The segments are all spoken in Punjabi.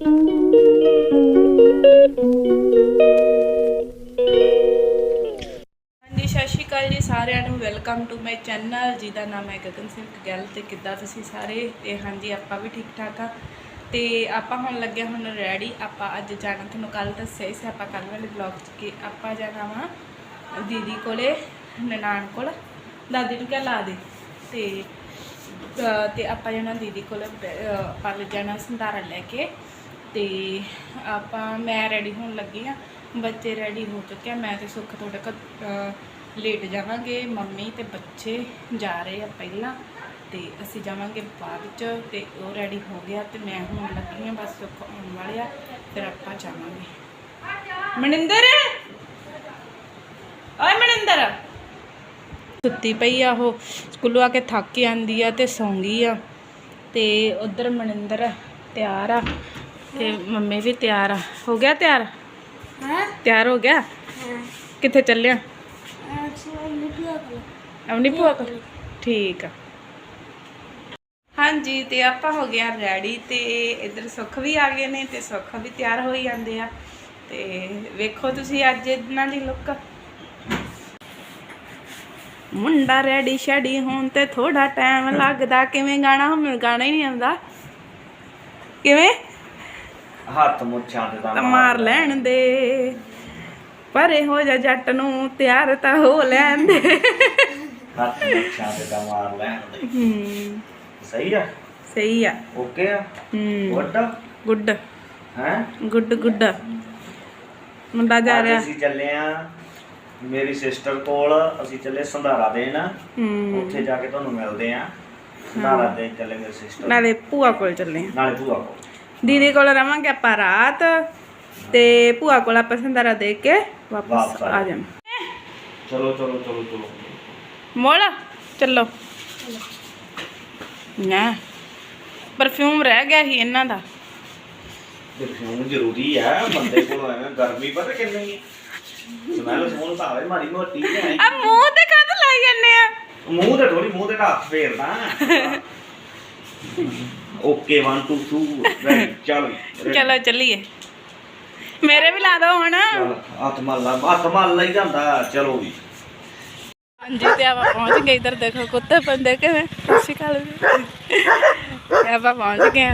ਹਾਂਜੀ, ਸਤਿ ਸ਼੍ਰੀ ਅਕਾਲ ਜੀ ਸਾਰਿਆਂ ਨੂੰ। ਵੈਲਕਮ ਟੂ ਮਾਈ ਚੈਨਲ ਜਿਹਦਾ ਨਾਮ ਹੈ ਗਗਨ ਸਿੰਘ ਗੱਲ ਤੇ ਕਿੱਦਾਂ ਤੁਸੀਂ ਸਾਰੇ? ਤੇ ਹਾਂਜੀ, ਆਪਾਂ ਵੀ ਠੀਕ ਠਾਕ ਆ। ਤੇ ਆਪਾਂ ਹੁਣ ਲੱਗੇ ਹੁਣ ਰੈਡੀ ਆਪਾਂ ਅੱਜ ਜਾਣਾ, ਤੁਹਾਨੂੰ ਕੱਲ ਦੱਸਿਆ ਸੀ, ਆਪਾਂ ਕੱਲ ਵਾਲੇ ਵਲੌਗ 'ਚ ਕਿ ਆਪਾਂ ਜਾਣਾ ਵਾ ਦੀਦੀ ਕੋਲੇ, ਨਨਾਣ ਕੋਲ। ਦਾਦੀ ਨੂੰ ਕਿਹਾ ਲਾ ਦੇ। ਤੇ ਤੇ ਆਪਾਂ ਜਾਣਾ ਦੀਦੀ ਕੋਲ, ਅਹ ਜਾਣਾ ਸੰਧਾਰਾ ਲੈ ਕੇ। ਤੇ ਆਪਾਂ, ਮੈਂ ਰੈਡੀ ਹੋਣ ਲੱਗੀ ਆ ਬੱਚੇ ਰੈਡੀ ਹੋ ਚੁੱਕੇ ਆ। ਮੈਂ ਤੇ ਸੁੱਖ ਥੋੜਾ ਕ ਲੇਟ ਜਾਵਾਂਗੇ। ਮੰਮੀ ਤੇ ਬੱਚੇ ਜਾ ਰਹੇ ਆ ਪਹਿਲਾਂ। ਤੇ ਅਸੀਂ ਜਾਵਾਂਗੇ ਬਾਅਦ ਚ ਤੇ ਉਹ ਰੈਡੀ ਹੋ ਗਿਆ ਤੇ ਮੈਂ ਹੁਣ ਲੱਗੀ ਆ ਬਸ ਸੁੱਖ ਆਉਣ ਵਾਲੇ ਆ। ਫਿਰ ਆਪਾਂ ਜਾਵਾਂਗੇ। ਮਨਿੰਦਰ! ਓਏ ਮਨਿੰਦਰ! ਸੁੱਤੀ ਪਈ ਆ ਉਹ। ਸਕੂਲੋਂ ਆ ਕੇ ਥੱਕ ਕੇ ਆਂਦੀ ਆ ਤੇ ਸੌਂ ਗਈ ਆ। ਤੇ ਉਧਰ ਮਨਿੰਦਰ ਤਿਆਰ ਆ। ਤੇ ਮੰਮੀ ਵੀ ਤਿਆਰ ਆ। ਹੋ ਗਿਆ ਤਿਆਰ? ਹਾਂ? ਤਿਆਰ ਹੋ ਗਿਆ? ਕਿੱਥੇ ਚੱਲਿਆ? ਆਪਣੀ ਭੂਆ ਕੋਲ। ਠੀਕ ਆ। ਹਾਂਜੀ ਤੇ ਆਪਾਂ ਹੋ ਗਿਆ ਰੈਡੀ ਤੇ ਇੱਧਰ ਸੁੱਖ ਵੀ ਆ ਗਏ ਨੇ ਤੇ ਸੁੱਖ ਵੀ ਤਿਆਰ ਹੋਈ ਜਾਂਦੇ ਆ। ਤੇ ਵੇਖੋ ਤੁਸੀਂ ਅੱਜ ਇਹਨਾਂ ਦੀ ਲੁੱਕ ਮੁੰਡਾ ਰੈਡੀ ਸ਼ੈਡੀ ਹੋਣ ਤੇ ਥੋੜਾ ਟਾਈਮ ਲੱਗਦਾ। ਕਿਵੇਂ ਗਾਣਾ? ਮੈਨੂੰ ਗਾਣਾ ਹੀ ਨਹੀਂ ਆਉਂਦਾ। ਕਿਵੇਂ? ਹੱਥ ਮੁੱਛਾਂ ਤੇ ਤਾਂ ਤਾਂ ਮਾਰ ਲੈਣ ਦੇ। ਪਰੇ ਹੋ ਜਾ ਜੱਟ ਨੂੰ ਤਿਆਰ ਤਾਂ ਹੋ ਲੈਣ ਦੇ। ਹੱਥ ਮੁੱਛਾਂ ਤੇ ਤਾਂ ਮਾਰ ਲੈਣ ਦੇ। ਹੂੰ। ਸਹੀ ਆ? ਸਹੀ ਆ। ਓਕੇ ਆ? ਹੂੰ। ਗੁੱਡ? ਗੁੱਡ। ਹੈ? Good good. ਮੁੰਡਾ ਜਾ ਰਿਹਾ। ਅਸੀਂ ਚੱਲੇ ਆ ਮੇਰੀ ਸਿਸਟਰ ਕੋਲ। ਅਸੀਂ ਚੱਲੇ ਸੰਧਾਰਾ ਦੇਣ। ਹੂੰ। ਉੱਥੇ ਜਾ ਕੇ ਤੁਹਾਨੂੰ ਮਿਲਦੇ ਆ। ਸੰਧਾਰਾ ਦੇ ਚੱਲੇ ਮੇਰੇ ਸਿਸਟਰ। ਨਾਲੇ ਭੂਆ ਕੋਲ ਚੱਲੇ ਆ। ਨਾਲੇ ਭੂਆ ਕੋਲ। ਦੀਦੀ ਕੋਲ ਰਵਾਂਗੇ ਆਪਾਂ ਰਾਤ ਤੇ ਭੂਆ ਕੋਲ ਆਪਾਂ ਸੰਧਾਰਾ ਦੇ ਕੇ ਵਾਪਸ ਆ ਜਾਣਾ ਚਲੋ ਚਲੋ ਚਲੋ ਚਲੋ। ਮੋੜ ਚੱਲੋ। ਨਾ ਪਰਫਿਊਮ ਰਹਿ ਗਿਆ ਸੀ ਇਹਨਾਂ ਦਾ। ਪਰਫਿਊਮ ਜ਼ਰੂਰੀ ਆ ਬੰਦੇ ਕੋਲ ਐਵੇਂ ਗਰਮੀ ਪਤਾ ਕਿੰਨੀ ਹੈ ਸਮੈਲ ਸਮੂਲ ਭਾਵੇਂ ਮਾੜੀ ਮੋਟੀ ਹੈ। ਆ ਮੂੰਹ ਤੇ ਕਦ ਲਾਈ ਜਾਂਦੇ ਆ? ਮੂੰਹ ਤੇ ਥੋੜੀ ਮੂੰਹ ਤੇ ਹੱਥ ਫੇਰਦਾ। ਓਕੇ 1 2 2 ਰੈਡੀ ਚੱਲ ਚਲੋ ਚੱਲੀਏ। ਮੇਰੇ ਵੀ ਲਾ ਦੋ ਹੁਣ। ਮੱਲ ਲਾ ਮੱਲ ਲਈ ਜਾਂਦਾ ਚਲੋ ਵੀ ਹਾਂਜੀ ਤੇ ਆਪਾਂ ਪਹੁੰਚ ਗਏ ਇਧਰ ਦੇਖੋ ਕੁੱਤੇ ਪੰਦੇ ਕਿਵੇਂ ਅਕਾਲ ਜੀ। ਤੇ ਆਪਾਂ ਪਹੁੰਚ ਗਏ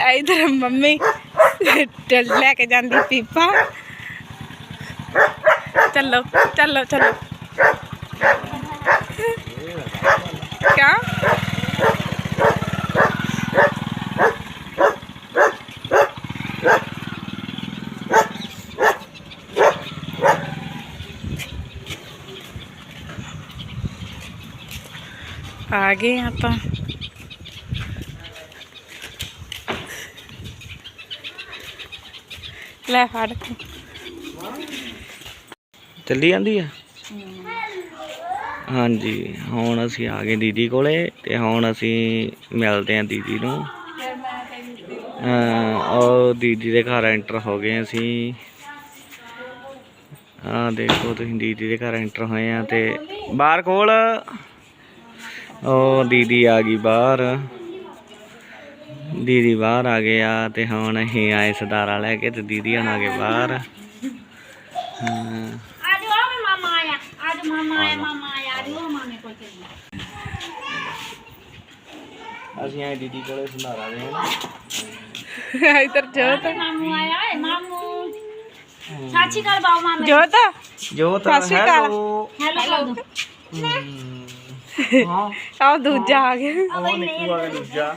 ਆ ਇਧਰ ਮੰਮੀ ਟਲ ਲੈ ਕੇ ਜਾਂਦੀ ਪੀਪਾ। ਚੱਲੋ ਚੱਲੋ ਚੱਲੋ। ਆ ਗਏ ਆਪਾਂ। ਲੈ ਫੜ। ਚੱਲੀ ਜਾਂਦੀ ਆ? ਹਾਂਜੀ ਹੁਣ ਅਸੀਂ ਆ ਗਏ ਦੀਦੀ ਕੋਲੇ ਤੇ ਹੁਣ ਅਸੀਂ ਮਿਲਦੇ ਆ ਦੀਦੀ ਨੂੰ। ਉਹ ਦੀਦੀ ਦੇ ਘਰ ਐਂਟਰ ਹੋ ਗਏ ਅਸੀਂ। ਆ ਦੇਖੋ ਤੁਸੀਂ ਦੀਦੀ ਦੇ ਘਰ ਐਂਟਰ ਹੋਏ ਆ ਤੇ ਬਾਹਰ ਕੋਲ ਉਹ ਦੀਦੀ ਆ ਗਈ ਬਾਹਰ। ਦੀਦੀ ਬਾਹਰ ਆ ਗਏ ਆ ਤੇ ਹੁਣ ਅਸੀਂ ਆਏ ਸਦਾਰਾ ਲੈ ਕੇ ਤੇ ਦੀਦੀ ਹਣ ਆ ਗਏ ਬਾਹਰ। ਅਸੀਂ ਆਏ ਦੀਦੀ ਕੋਲੇ ਜੋਤ। ਜੋਤ। ਜੋਤ ਹੈਲੋ। ਹੈਲੋ। ਹਾਂ। ਆਹ ਦੂਜਾ ਆ ਗਿਆ। ਉਹ ਨਿੱਕੂ ਆ ਗਿਆ ਦੂਜਾ।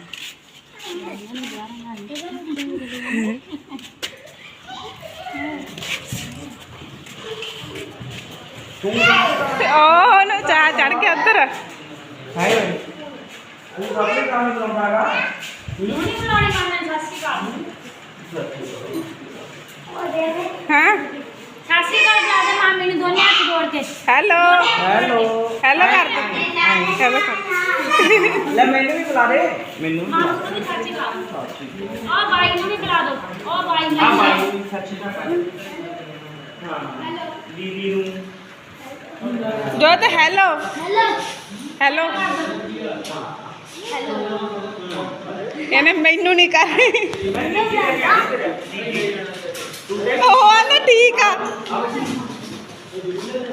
ਤੂੰ ਉਹ ਨਾ ਚਾ ਚੜ ਕੇ ਉੱਧਰ। ਹੈ ਤੂੰ ਸਭ ਦੇ ਕੰਮ ਕਰਾਉਂਦਾਗਾ ਤੂੰ ਨਹੀਂ ਬਣਾਉਣੀ ਕੰਮ ਸਸਤੀ ਕਰ ਉਹ ਦੇ ਦੇ ਹਾਂ? ਸੱਚੀ ਗੱਲ ਬੁਲਾ ਦੇ ਮਾਮੀ ਨੂੰ ਦੋਨੇ ਹੱਥ ਜੋੜ ਕੇ। ਹੈਲੋ। ਹੈਲੋ। ਹੈਲੋ ਕਰ ਦੋ। ਹੈਲੋ ਕਰ ਲੈ ਮੈਨੂੰ ਵੀ ਬੁਲਾ ਦੇ। ਮੈਨੂੰ ਮਾਮੀ ਨੂੰ ਵੀ ਸੱਚੀ ਗੱਲ ਆ ਬਾਈ ਨੂੰ ਵੀ ਬੁਲਾ ਦੋ ਆ ਬਾਈ ਨੂੰ। ਆ ਬਾਈ ਨੂੰ ਸੱਚੀ ਹੈਲੋ। ਇਹਨੇ ਮੈਨੂੰ ਨਹੀਂ ਕਰ ਉਹ ਆਂਦਾ ਠੀਕ ਆ।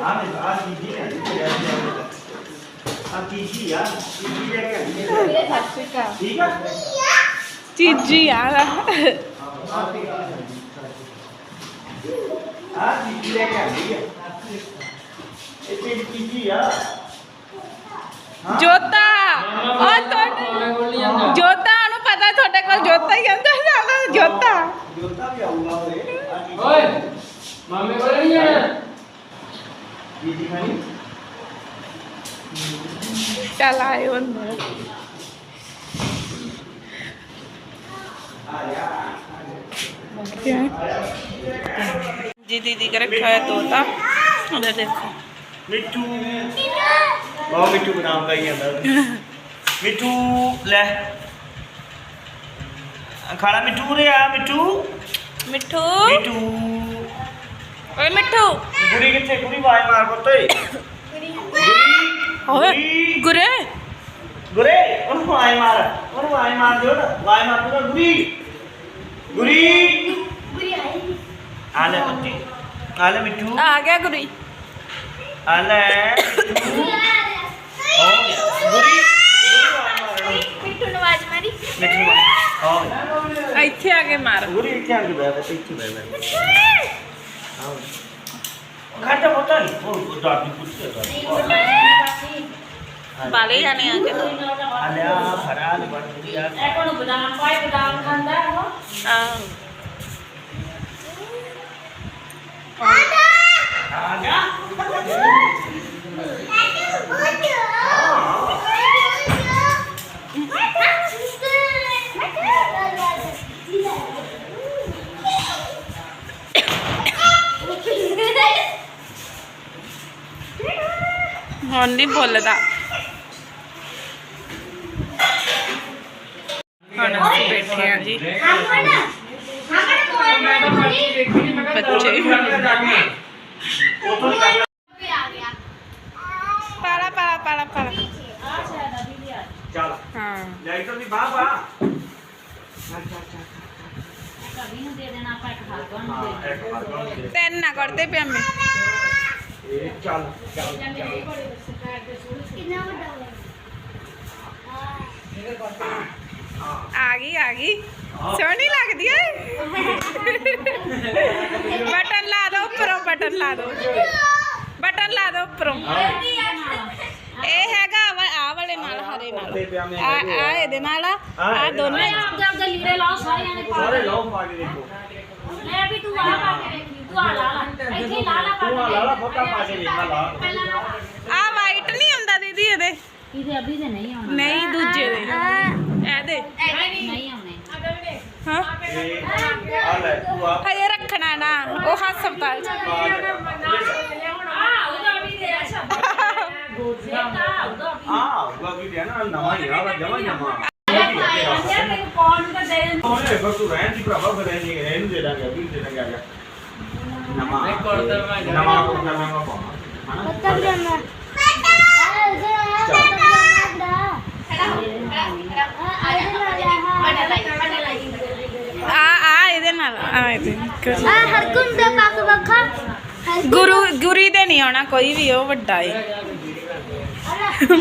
ਆ ਚੀਜ਼ੀ ਆ। ਆ ਚੀਜ਼ੀ ਆ ਚੀਜ਼ੀ ਲੈ ਕੇ ਆਈ ਹੈ। ਠੀਕ ਆ ਚੀਜੀ ਆ ਆ ਚੀਜ਼ੀ ਲੈ ਕੇ ਆਈ ਹੈ ਇਹ ਚੀਜ਼ ਆ ਜੋਤਾ ਉਹ ਤੁਹਾਡੇ ਜੋਤਾ ਨੂੰ ਪਤਾ ਤੁਹਾਡੇ ਕੋਲ ਜੋਤਾ ਹੀ ਆਉਂਦਾ ਜੋਤਾ ਜੋਤਾ। ਵੀ ਆਊਗਾ ਉਹਦੇ ਓਏ ਮਾਮੇ ਕੋਲ ਨਹੀਂ ਜਾਣਾ? ਚੀਜ਼ੀ ਖਾਣੀ? ਚੱਲ ਆਇਓ ਅੰਦਰ ਜੀ ਦੀਦੀ ਕਰ ਰੱਖਿਆ ਹੈ ਤੋਤਾ। ਉਹਦੇ ਦੇਖੋ। ਮਿੱਠੂ। ਬਹੁਤ ਮਿੱਠੂ ਬਦਾਮ ਦਾ ਹੀ ਆਂਦਾ ਮਿੱਠੂ ਲੈ। ਖਾਣਾ ਮਿੱਠੂ ਰੇ ਆ ਮਿੱਠੂ। ਮਿੱਠੂ। ਮਿੱਠੂ। ਓਏ ਮਿੱਠੂ। ਗੁਰੀ ਕਿੱਥੇ? ਗੁਰੀ ਆਵਾਜ਼ ਮਾਰ ਪੁੱਤੇ ਗੁਰੀ। ਓਏ ਗੁਰੇ। ਗੁਰੇ। ਉਹਨੂੰ ਆਵਾਜ਼ ਮਾਰ। ਉਹਨੂੰ ਆਵਾਜ਼ ਮਾਰ ਦਿਓ ਨਾ। ਆਵਾਜ਼ ਮਾਰ ਦਿਓ ਨਾ, ਗੁਰੀ। ਗੁਰੀ ਆ ਲੈ ਪੁੱਤੀ। ਆ ਲੈ ਮਿੱਠੂ। ਆ ਗਿਆ ਗੁਰੀ। ਆ ਲੈ। ਮਿੱਠੂ। ਹੋ ਗਿਆ। ਗੁਰੀ। ਗੁਰੀ ਆਵਾਜ਼ ਮਾਰ। ਮਿੱਠੂ ਨਵਾਜ ਮਾਰੀ। ਮਿੱਠੂ ਨੂੰ ਆਵਾਜ਼- ਹੋ ਗਿਆ। ਇੱਥੇ ਆ ਕੇ ਮਾਰ ਗੁਰੀ ਇੱਥੇ ਆ ਕੇ ਬੈਠ ਤੇ ਇੱਥੇ ਬੈਠ ਬੈਠ ਆਓ ਖਾਤਾ ਪਤਾ ਨਹੀਂ ਉਹ ਦਾਦੀ ਪੁੱਛਿਆ ਬਾਲੇ ਜਾਣੇ ਆ ਕੇ ਆਲਿਆ ਫੜਾ ਲੈ ਬਣ ਗਈ ਆ ਇਹ ਕੋਣ ਬਦਾਮ ਪਾਏ ਬਦਾਮ ਖਾਂਦਾ ਹੈ ਉਹ? ਆ ਆ ਗਿਆ ਹੁਣ ਨਹੀਂ ਬੋਲਦਾ। ਹੁਣ ਅਸੀਂ ਬੈਠੇ ਆ ਜੀ। ਬੱਚੇ। ਉਥੋਂ ਨਿਕਲ ਪਾਲਾ ਪਾਲਾ ਪਾਲਾ ਪਾਲਾ। ਚੱਲ। ਹਾਂ। ਲੈ ਇੱਧਰ ਦੀ ਬਾਹ ਬਾ ਕਵੀ ਨੂੰ ਦੇ ਦੇਣਾ ਆਪਾਂ ਇੱਕ ਹੱਥ ਨੂੰ ਹਾਂ ਇੱਕ ਵਾਰ ਗਾਉਂ ਦੇ ਤਿੰਨ ਨਾ ਕਰਦੇ ਪਿਆ ਮੈਂ ਇਹ ਚੱਲ ਚੱਲ ਚੱਲ ਆ ਗਈ ਆ ਗਈ ਸੋਹਣੀ ਲੱਗਦੀ ਏ ਬਟਨ ਲਾ ਦੋ ਉੱਪਰੋਂ ਬਟਨ ਲਾ ਦੋ ਬਟਨ ਲਾ ਦੋ ਉੱਪਰੋਂ ਇਹ ਹੈਗਾ ਆ ਵਾਲੇ ਨਾਲ ਹਰੇ ਨਾਲ ਆ ਆ ਇਹਦੇ ਨਾਲ ਆ ਆ ਦੋਨੇ ਆਪਦੇ ਲੀੜੇ ਲਾਓ ਸਾਰਿਆਂ ਨੇ ਪਾ ਸਾਰੇ ਲਓ ਪਾ ਕੇ ਦੇਖੋ ਲੈ ਵੀ ਤੂੰ ਆ ਪਾ ਕੇ ਦੇਖੀ ਤੂੰ ਆ ਲਾ ਲਾ ਇੱਥੇ ਹੀ ਲਾ ਲਾ ਪਾ ਤੂੰ ਆ ਲਾ ਲਾ ਫੋਟਾ ਪਾ ਕੇ ਦੇਖਾ ਲਾ। ਆ ਵਾਈਟ ਨਹੀਂ ਹੁੰਦਾ ਦੀਦੀ ਇਹਦੇ ਇਹਦੇ ਅਭੀ ਦੇ ਨਹੀਂ ਆਉਣਾ ਨਹੀਂ ਦੂਜੇ ਦੇ ਇਹਦੇ ਨਹੀਂ ਆਉਣੇ ਹਾਂ ਆ ਲੈ ਤੂੰ ਆ ਹਜੇ ਰੱਖਣਾ ਨਾ ਉਹ ਹਸਪਤਾਲ ਚ ਪਾ ਕੇ ਆ ਉਹਦਾ ਵੀ ਦੇ ਅੱਛਾ ਦੇਖਾ ਉਹਦਾ ਵੀ ਆ ਉਹ ਵੀ ਦੇ ਨਾ ਨਵਾਂ ਹੀ ਆ ਵਾ ਜਮਾ ਜਮਾ ਤੈਨੂੰ ਕੌਣ ਦਾ ਦੇ ਉਹਨੇ ਫਿਰ ਤੂੰ ਰਹਿਣ ਦੀ ਭਰਾਵਾ ਫਿਰ ਇਹਨੂੰ ਇਹਨੂੰ ਦੇ ਦਾਂਗੇ ਅਭੀ ਦੇ ਦਾਂਗੇ ਆ ਜਾ ਨਵਾਂ ਮੈਂ ਕੁੜਤਾ ਮੈਂ ਜਾ- ਨਵਾਂ ਕੁੜਤਾ ਮੈਂ ਪਾਉਣਾ ਹਨਾ ਆ ਆ ਆ ਦੇ ਵੱਖਾ ਗੁਰੂ ਗੁਰੀ ਦੇ ਨਹੀਂ ਆਉਣਾ ਕੋਈ ਵੀ ਉਹ ਵੱਡਾ ਏ।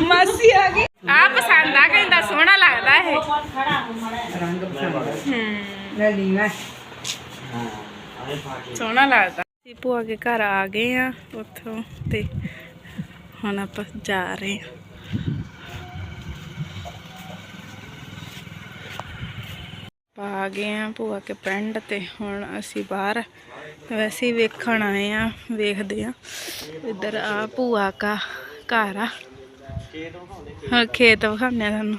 ਮਾਸੀ ਆ ਗਈ। ਆ ਪਸੰਦ ਆ ਕਹਿੰਦਾ ਸੋਹਣਾ ਲੱਗਦਾ ਇਹ। ਹੂੰ। ਸੋਹਣਾ ਲੱਗਦਾ। ਅਸੀਂ ਭੂਆ ਕੇ ਘਰ ਆ ਗਏ ਆ ਉੱਥੋਂ ਤੇ ਹੁਣ ਆਪਾਂ ਜਾ ਰਹੇ ਆ। ਪਾ ਗਏ ਆ ਭੂਆ ਕੇ ਪਿੰਡ ਤੇ ਹੁਣ ਅਸੀਂ ਬਾਹਰ। ਵੈਸੇ ਹੀ ਵੇਖਣ ਆਏ ਆ ਵੇਖਦੇ ਆ। ਇੱਧਰ ਆ ਭੂਆ ਕਾ ਘਰ ਆ। ਹਾਂ ਖੇਤ ਵਿਖਾਉਂਦੇ ਆ ਤੁਹਾਨੂੰ।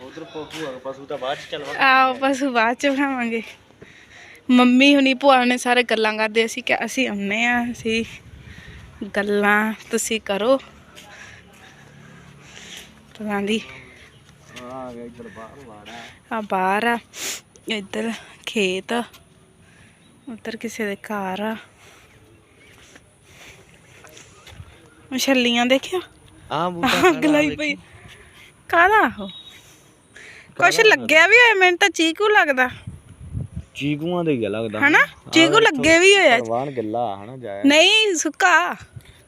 ਉਧਰ ਪਸ਼ੂ ਆ ਪਸ਼ੂ ਤਾਂ ਬਾਅਦ ਚ ਚਲਵਾ ਆਓ ਪਸ਼ੂ ਬਾਅਦ ਚ ਬਣਾਵਾਂਗੇ ਮੰਮੀ ਹੁਣੀ ਭੂਆ ਨੇ ਸਾਰੇ ਗੱਲਾਂ ਕਰਦੇ ਅਸੀਂ ਕਿ ਅਸੀਂ ਆਉਂਦੇ ਆ ਅਸੀਂ ਗੱਲਾਂ ਤੁਸੀਂ ਕਰੋ। ਤਾਂ ਦੀ ਆ ਗਿਆ ਇੱਧਰ ਬਾਹਰ ਵਾੜਾ। ਆ ਬਾਹਰ ਆ। ਇੱਧਰ ਖੇਤ ਉੱਧਰ ਕਿਸੇ ਦੇ ਘਰ ਆ। ਛੱਲੀਆਂ ਦੇਖਿਆ? ਆ ਅੱਗ ਲਾਈ ਪਈ। ਕਾਹਦਾ ਉਹ? ਕੁਛ ਲੱਗਿਆ ਵੀ ਹੋਇਆ ਮੈਨੂੰ ਤਾਂ ਚੀਕੂ ਲੱਗਦਾ। ਚੀਕੂਆਂ ਦੇ ਹੀ ਆ ਲੱਗਦਾ। ਹਨਾ? ਚੀਕੂ ਲੱਗੇ ਵੀ ਹੋਇਆ ਵਾਣ ਗਿੱਲਾ ਹਨਾ ਜਾਇਆ। ਨਹੀਂ ਸੁੱਕਾ।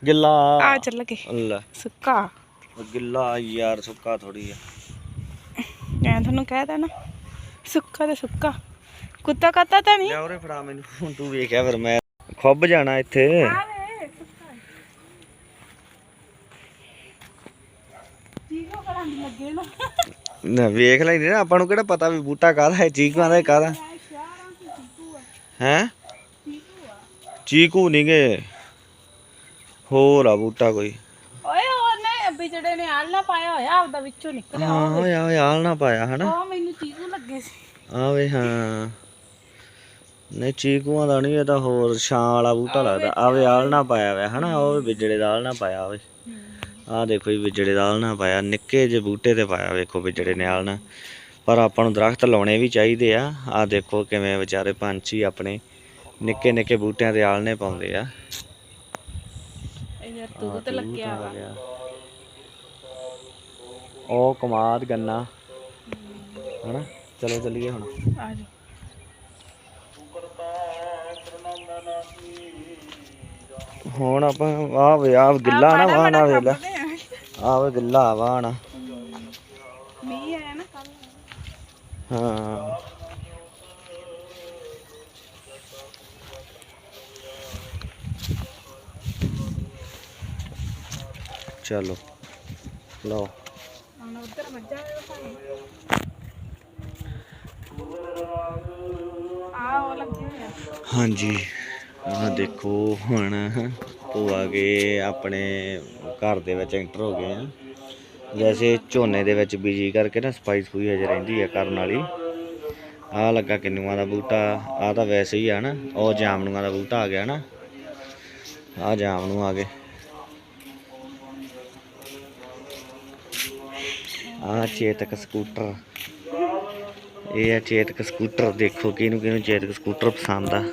ਗਿੱਲਾ। ਆ ਚੱਲ ਕੇ ਅੱਲਾ। ਸੁੱਕਾ। ਗਿੱਲਾ ਯਾਰ ਸੁੱਕਾ ਥੋੜੀ ਆ। ਮੈਂ ਤੁਹਾਨੂੰ ਕਹਿ ਨਾ ਸੁੱਕਾ ਤੇ ਸੁੱਕਾ। ਕੁੱਤਾ ਕਾਤਾ ਤਾਂ ਨਹੀਂ? ਉਰੇ ਫੜਾ ਮੈਨੂੰ ਹੁਣ ਤੂੰ ਵੇਖਿਆ ਫਿਰ ਮੈਂ ਖੁੱਬ ਜਾਣਾ ਇੱਥੇ। ਚੀਕੂ ਲੱਗੇ ਨਾ। ਨਾ ਵੇਖ ਲੈਂਦੇ ਨਾ ਆਪਾਂ ਨੂੰ ਕਿਹੜਾ ਪਤਾ ਵੀ ਬੂਟਾ ਕਾਹਦਾ ਹੈ ਚੀਕੂਆਂ ਦਾ ਕਾਹਦਾ। ਹੈ? ਚੀਕੂ ਨਹੀਂ ਗੇ। ਹੋਰ ਆ ਬੂਟਾ ਕੋਈ। ਓਏ ਉਹਨੇ ਵਿਚੜੇ ਨੇ ਆਲਣਾ ਪਾਇਆ ਹੋਇਆ ਆਪਦਾ ਵਿੱਚੋਂ ਨਿਕਲਿਆ। ਹਾਂ ਓਏ ਆ ਯਾਲ ਨਾ ਪਾਇਆ ਹਨਾ। ਉਹ ਮੈਨੂੰ ਚੀਕੂ ਸੀ। ਆਵੇ ਹਾਂ। ਨਹੀਂ ਚੀਕੂਆਂ ਦਾ ਨਹੀਂ ਇਹ ਤਾਂ ਹੋਰ ਛਾਂ ਵਾਲਾ ਬੂਟਾ ਲੱਗਦਾ। ਆਵੇ ਆਲ ਨਾ ਪਾਇਆ ਹੋਇਆ ਹਨਾ? ਉਹ ਵਿਜੜੇ ਦਾ ਆਲ ਨਾ ਪਾਇਆ ਹੋਵੇ ਆਹ ਦੇਖੋ ਜੀ ਵਿਜੜੇ ਦਾ ਆਲ ਨਾ ਪਾਇਆ। ਨਿੱਕੇ ਜਿਹੇ ਬੂਟੇ ਤੇ ਪਾਇਆ ਵੇਖੋ ਵਿਜੜੇ ਨੇ ਆਲ ਨਾ। ਪਰ ਆਪਾਂ ਨੂੰ ਦਰਖਤ ਲਾਉਣੇ ਵੀ ਚਾਹੀਦੇ ਆ। ਆਹ ਦੇਖੋ ਕਿਵੇਂ ਵਿਚਾਰੇ ਪੰਛੀ ਆਪਣੇ ਨਿੱਕੇ ਨਿੱਕੇ ਬੂਟਿਆਂ ਤੇ ਆਲਣੇ ਪਾਉਂਦੇ ਆ। ਇਹ ਯਾਰ ਤੂੰ ਤੇ ਲੱਗਿਆ ਵਾ। ਉਹ ਕਮਾਦ ਗੰਨਾ। ਹਨਾ? ਚਲੋ ਚੱਲੀਏ ਹੁਣ। ਆ ਜਾ ਹੁਣ ਆਪਾਂ ਆਹ ਵੇ ਗਿੱਲਾ ਨਾ ਵਾਹ ਨਾ ਵੇਲਾ ਆਹ ਵੇ ਗਿੱਲਾ ਵਾਹ ਨਾ ਮੀਂਹ ਆਇਆ ਨਾ ਕੱਲ ਹਾਂ। ਚਲੋ। ਲਓ। ਹੁਣ ਉਧਰ ਮੱਝਾਂ ਆ ਉਹ ਲੱਗੇ ਹੋਏ ਆ। ਹਾਂਜੀ, ਆਹ ਦੇਖੋ ਹੁਣ ਉਹ ਆ ਗਏ ਆਪਣੇ ਘਰ ਦੇ ਵਿੱਚ ਐਂਟਰ ਹੋ ਗਏ ਆ। ਵੈਸੇ ਝੋਨੇ ਦੇ ਵਿੱਚ ਬੀਜੀ ਕਰਕੇ ਨਾ ਸਪਾਈਸ ਸਫੂਈ ਹਜੇ ਰਹਿੰਦੀ ਆ ਕਰਨ ਵਾਲੀ। ਆ ਲੱਗਾ ਕਿੰਨੂਆਂ ਦਾ ਬੂਟਾ ਆ ਤਾਂ ਵੈਸੇ ਹੀ ਆ ਨਾ, ਉਹ ਜਾਮਨੂਆਂ ਦਾ ਬੂਟਾ ਆ ਗਿਆ ਨਾ। ਆ ਜਾਮਨੂ ਆ ਗਏ। ਆ ਚੇਤਕ ਸਕੂਟਰ ਇਹ ਆ ਚੇਤਕ ਸਕੂਟਰ ਦੇਖੋ ਕਿਹਨੂੰ ਕਿਹਨੂੰ ਚੇਤਕ ਸਕੂਟਰ ਪਸੰਦ ਆ।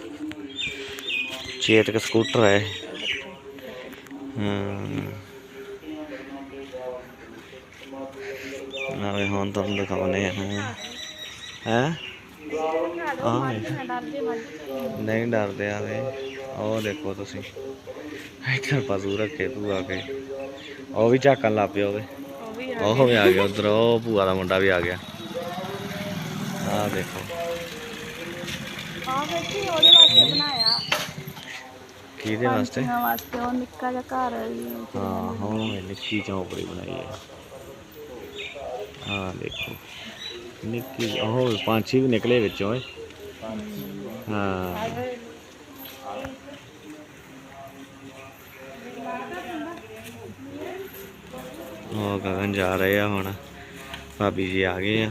ਚੇਤਕ ਸਕੂਟਰ ਹੈ ਹਾਂ। ਆਵੇ ਹੁਣ ਤੁਹਾਨੂੰ ਦਿਖਾਉਣੇ ਆ। ਹੈ? ਆ ਨਹੀਂ ਡਰਦੇ ਆਵੇ ਉਹ ਦੇਖੋ ਤੁਸੀਂ। ਇੱਥੇ ਪਸ਼ੂ ਰੱਖੇ ਭੂਆ ਕੇ। ਉਹ ਵੀ ਝਾਕਣ ਲੱਗ ਪਿਆ ਉਹਦੇ। ਉਹ ਵੀ ਉਹ ਵੀ ਆ ਗਿਆ ਉਧਰ ਉਹ ਭੂਆ ਦਾ ਮੁੰਡਾ ਵੀ ਆ ਗਿਆ। ਆ ਦੇਖੋ। ਆ ਵੇਖੀ ਉਹਦੇ ਵਾਸਤੇ ਬਣਾਇਆ। ਕਿਹਦੇ ਵਾਸਤੇ? ਪੰਛੀਆਂ ਵਾਸਤੇ ਉਹ ਨਿੱਕਾ ਜਿਹਾ ਘਰ ਹਾਂ ਹਾਂ ਨਿੱਕੀ ਚੌਂਪੜੀ ਬਣਾਈ ਹੈ। ਹਾਂ ਦੇਖੋ ਨਿੱਕੀ ਉਹ ਪੰਛੀ ਵੀ ਨਿਕਲੇ ਵਿੱਚੋਂ ਏ। ਹਾਂ। ਉਹ ਗਗਨ ਜਾ ਰਹੇ ਆ ਹੁਣ। ਭਾਬੀ ਜੀ ਆ ਗਏ ਆ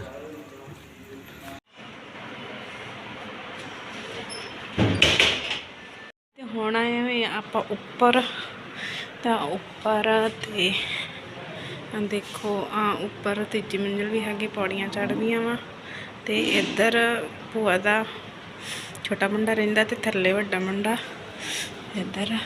ਤੇ ਹੁਣ ਆਏ ਹੋਏ ਆ ਆਪਾਂ ਉੱਪਰ, ਤਾਂ ਉੱਪਰ ਤੇ ਦੇਖੋ ਆ ਉੱਪਰ ਤੀਜੀ ਮੰਜ਼ਿਲ ਵੀ ਹੈਗੀ, ਪੌੜੀਆਂ ਚੜ੍ਹਦੀਆਂ ਵਾ ਤੇ ਇੱਧਰ ਭੂਆ ਦਾ ਛੋਟਾ ਮੁੰਡਾ ਰਹਿੰਦਾ ਤੇ ਥੱਲੇ ਵੱਡਾ ਮੁੰਡਾ ਇੱਧਰ।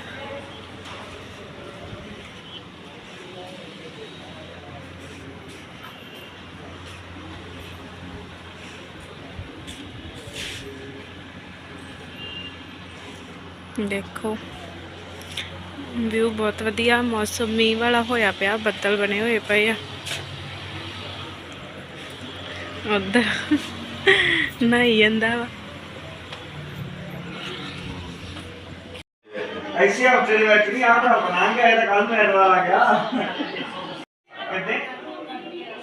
ਦੇਖੋ ਵਿਊ ਬਹੁਤ ਵਧੀਆ ਮੌਸਮ ਮੀਂਹ ਵਾਲਾ ਹੋਇਆ ਪਿਆ ਬੱਦਲ ਬਣੇ ਹੋਏ ਪਏ ਆ। ਉਧਰ ਨਹੀਂ ਜਾਂਦਾ ਵਾ। ਐਸੇ ਹਫ਼ਤੇ ਦੇ ਵਿੱਚ ਵੀ ਆਹ ਤਾਂ ਬਣਾ ਗਿਆ ਤਾਂ ਕੱਲ ਨੂੰ ਐਤਵਾਰ ਆ ਗਿਆ। ਕਿੱਦੇ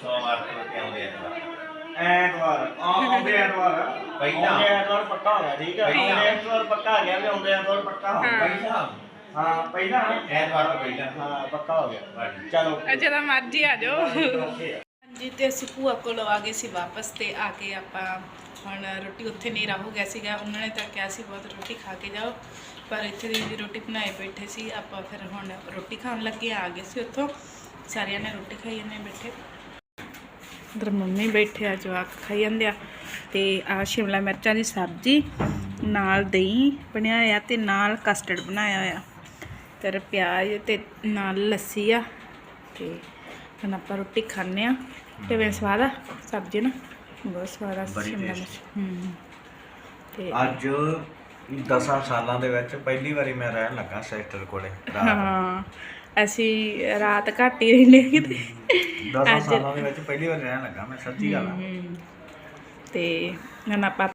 ਸੋਮਵਾਰ ਤੋਂ ਤੇ ਆਉਂਦੇ ਆ ਐਤਵਾਰ। ਆ ਆਉਂਦੇ ਐਤਵਾਰ। ਪਹਿਲਾਂ। ਆਉਂਦੇ ਐਤਵਾਰ ਪੱਕਾ ਹੋ ਗਿਆ ਠੀਕ ਹੈ ਪਹਿਲਾਂ। ਆਉਂਦੇ ਐਤਵਾਰ ਪੱਕਾ ਆ ਗਿਆ ਵੀ ਆਉਂਦੇ ਐਤਵਾਰ ਪੱਕਾ ਹੋ ਗਿਆ। ਪਹਿਲਾਂ। ਹਾਂ ਪਹਿਲਾਂ ਐਤਵਾਰ ਤੋਂ ਪਹਿਲਾਂ। ਹਾਂ ਪੱਕਾ ਹੋ ਗਿਆ। ਚਲੋ। ਜਦੋਂ ਮਰਜ਼ੀ ਆ ਜਾਓ। ਓਕੇ ਹਾਂਜੀ ਤੇ ਅਸੀਂ ਭੂਆ ਕੋਲ ਆ ਗਏ ਸੀ ਵਾਪਸ ਤੇ ਆ ਕੇ ਆਪਾਂ ਹੁਣ ਰੋਟੀ ਉੱਥੇ ਨੇਰਾ ਹੋ ਗਿਆ ਸੀਗਾ। ਉਹਨਾਂ ਨੇ ਤਾਂ ਕਿਹਾ ਸੀ ਬਹੁਤ ਰੋਟੀ ਖਾ ਕੇ ਜਾਓ। ਪਰ ਇੱਥੇ ਦੀ ਰੋਟੀ ਬਣਾਏ ਬੈਠੇ ਸੀ ਆਪਾਂ ਫਿਰ ਹੁਣ ਰੋਟੀ ਖਾਣ ਲੱਗੇ ਆ ਗਏ ਸੀ ਉੱਥੋਂ। ਸਾਰਿਆਂ ਨੇ ਰੋਟੀ ਖਾਈ ਜਾਂਦੇ ਬੈਠੇ। ਇਧਰ ਮੰਮੀ ਬੈਠੇ ਆ ਜਵਾਕ ਖਾਈ ਜਾਂਦੇ ਆ। ਤੇ ਆ ਸ਼ਿਮਲਾ ਮਿਰਚਾਂ ਦੀ ਸਬਜ਼ੀ ਨਾਲ ਦਹੀਂ ਬਣਿਆ ਹੋਇਆ ਤੇ ਨਾਲ ਕਸਟਰਡ ਬਣਾਇਆ ਹੋਇਆ। ਤੇ ਪਿਆਜ਼ ਤੇ ਨਾਲ ਲੱਸੀ ਆ ਤੇ ਹੁਣ ਆਪਾਂ ਰੋਟੀ ਖਾਣੇ ਆ। ਕਿਵੇਂ ਸਵਾਦ ਆ? ਸਬਜ਼ੀ ਨਾ? ਬਹੁਤ ਸਵਾਦ ਆ ਬੜੀ ਸ਼ਿਮਲਾ tasty। ਮਿਰਚ। ਹੂੰ ਤੇ ਅੱਜ 10 ਸਾਲਾਂ ਦੇ ਵਿੱਚ ਪਹਿਲੀ ਵਾਰੀ ਮੈਂ ਰਹਿਣ ਲੱਗਾ ਸਿਸਟਰ ਕੋਲੇ ਹਾਂ ਅਸੀਂ ਰਾਤ ਘੱਟ ਹੀ ਰਹਿੰਦੇ ਕਿਤੇ। 10 ਅੱਜ- ਸਾਲਾਂ ਦੇ ਵਿੱਚ ਪਹਿਲੀ ਵਾਰ ਰਹਿਣ ਲੱਗਾ ਮੈਂ ਸੱਚੀ ਗੱਲ ਆ। ਤੇ ਹੁਣ ਆਪਾਂ